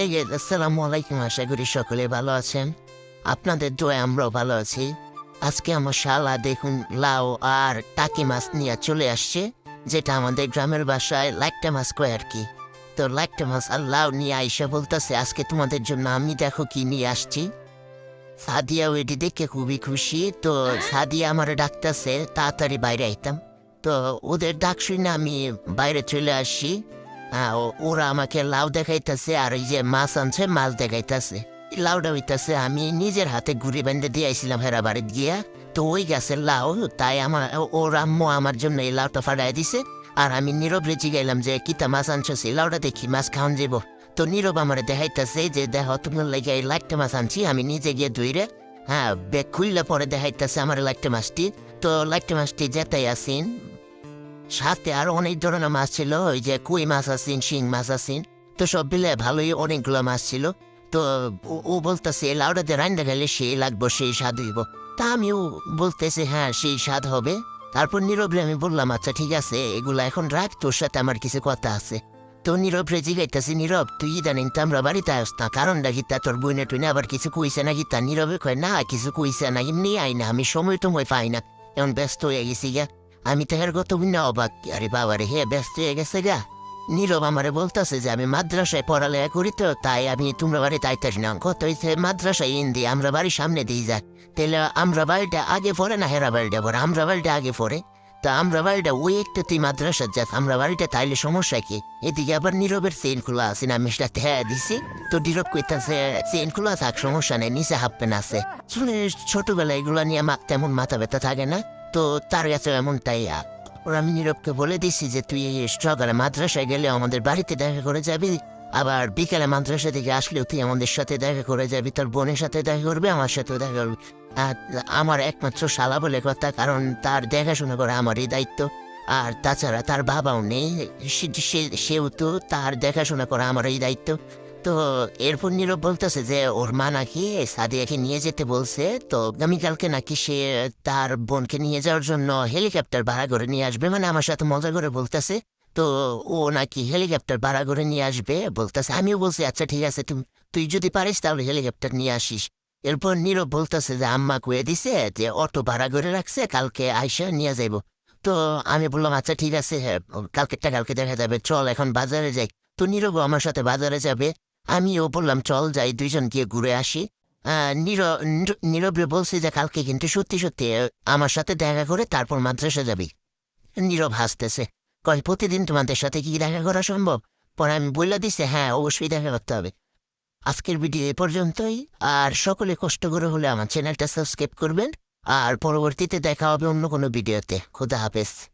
এই আসসালামু আলাইকুম আশা করি সকলে ভালো আছেন আপনাদের দোয়া আমরাও ভালো আছি আজকে আমার শালা দেখুন লাউ আর টাকি মাছ নিয়ে চলে আসছে যেটা আমাদের গ্রামের বাসায় লাইকটা মাছ কয় আর কি তো লাইকটা মাছ আর লাউ নিয়ে আইসা বলতেছে আজকে তোমাদের জন্য আমি দেখো কি নিয়ে আসছি সাদিয়া ওইটি দেখে খুবই খুশি তো সাদিয়া আমার ডাকতেছে তাড়াতাড়ি বাইরে আইতাম তো ওদের ডাক শুনে আমি বাইরে চলে আসি ওরা আমাকে লাউ দেখাইতেছে আর ওই যে মাছ আনছে মাছ দেখাইতেছে লাউটা হইতাছে আমি নিজের হাতে ঘুরি বেঁধে দিয়ে হেরা গিয়া তো ওই গাছের লাউ তাই আমার ওর আম্মু আমার জন্য এই লাউটা ফাটাই দিছে আর আমি নীরব রেচি গেলাম যে কিতা মাছ আনছো সেই লাউটা দেখি মাছ খাওয়ান যাব তো নীরব আমার দেখাইতেছে যে দেখ তোমার লাগে এই লাইটটা মাছ আনছি আমি নিজে গিয়ে ধুইরে হ্যাঁ ব্যাগ খুললে পরে দেখাইতেছে আমার লাইটটা মাছটি তো লাইটটা মাছটি যেতাই আসিন সাথে আর অনেক ধরনের মাছ ছিল, ওই যে কুই মাছ আছেন শিং মাছ আছেন তো সব মিলে ভালোই অনেকগুলো মাছ ছিল। তো ও- বলতেছে লাউডাতে রান্না গেলে সেই লাগবো, সেই স্বাদ হইব। তা আমিও বলতেছে হ্যাঁ সেই স্বাদ হবে। তারপর নীরবরে আমি বললাম আচ্ছা ঠিক আছে, এগুলা এখন রাখ, তোর সাথে আমার কিছু কথা আছে। তো নীরব রে জিগাইতেছি, নীরব, তুই ইদানিং তো আমরা বাড়িতে আস না, কারণটা কি? তা তোর বইনে টুইনে আবার কিছু কইছে নাকি? তা নীরবে কয়, না, কিছু কইছে না, এমনি আই না, আমি সময় টময় পাই না এমন ব্যস্ত হয়ে গেছি গা। আমি তো গত না অবাক আরে বাবা রে হে ব্যস্ত হয়ে গেছে গা। নীরব আমারে বলতেছে যে আমি মাদ্রাসায় পড়ালেখা করি তো, তাই আমি তোমরা বাড়ি তাই তাইতাস না কত হইছে, মাদ্রাসায় ইন্দি আমরা বাড়ির সামনে দিয়ে যাক। তাহলে আমরা বাড়িটা আগে পড়ে না হেরা বাড়িটা পড়ে? আমরা বাড়িটা আগে পড়ে? তা আমরা বাড়িটা ওই একটা তুই মাদ্রাসা যাস আমরা বাড়িটা তাইলে সমস্যা কি? এদিকে আবার নীরবের চেন খোলা আছে না আমি সেটা হ্যাঁ দিছি? তো নীরব কইতাছে চেন খোলা থাক, সমস্যা নেই, নিচে হাফ প্যান্ট আছে ছোটবেলায় এগুলো নিয়ে মা- তেমন মাথা ব্যথা থাকে না? তো তার কাছে এমনটাই আ- ওর আমি নীরবকে বলে দিছি যে তুই সকালে মাদ্রাসায় গেলে আমাদের বাড়িতে দেখা করে যাবি, আবার বিকালে মাদ্রাসা থেকে আসলেও তুই আমাদের সাথে দেখা করে যাবি, তোর বোনের সাথে দেখা করবি, আমার সাথেও দেখা করবি। আর আমার একমাত্র শালা বলে কথা, কারণ তার দেখাশোনা করা আমারই দায়িত্ব। আর তাছাড়া তার বাবাও নেই সেও তো তার দেখাশোনা করা আমারই দায়িত্ব। তো এরপর নীরব বলতেছে যে ওর মা নাকি সাদিয়াকে নিয়ে যেতে বলছে। তো আগামীকালকে নাকি সে তার বোনকে নিয়ে যাওয়ার জন্য হেলিকপ্টার ভাড়া করে নিয়ে আসবে। মানে আমার সাথে মজা করে বলতেছে। তো ও নাকি হেলিকপ্টার ভাড়া করে নিয়ে আসবে বলতেছে। আমিও বলছি আচ্ছা ঠিক আছে। তুমি তুই যদি পারিস তাহলে হেলিকপ্টার নিয়ে আসিস। এরপর নীরব বলতেছে যে আম্মা কুয়ে দিছে যে অটো ভাড়া করে রাখছে কালকে আইসা নিয়ে যাইব। তো আমি বললাম আচ্ছা ঠিক আছে হ্যাঁ, কালকেরটা কালকে দেখা যাবে। চল এখন বাজারে যাই। তো নীরব আমার সাথে বাজারে যাবে। আমিও বললাম চল যাই দুইজন গিয়ে ঘুরে আসি। আহ, নীরব নীরবে বলছি যে কালকে কিন্তু সত্যি সত্যি আমার সাথে দেখা করে তারপর মাদ্রাসা যাবি। নীরব হাসতেছে কয় প্রতিদিন তোমাদের সাথে কি দেখা করা সম্ভব? পরে আমি বলে দিছে হ্যাঁ অবশ্যই দেখা করতে হবে। আজকের ভিডিও এ পর্যন্তই আর সকলে কষ্ট করে হলে আমার চ্যানেলটা সাবস্ক্রাইব করবেন আর পরবর্তীতে দেখা হবে অন্য কোনো ভিডিওতে। খুদা হাফেজ।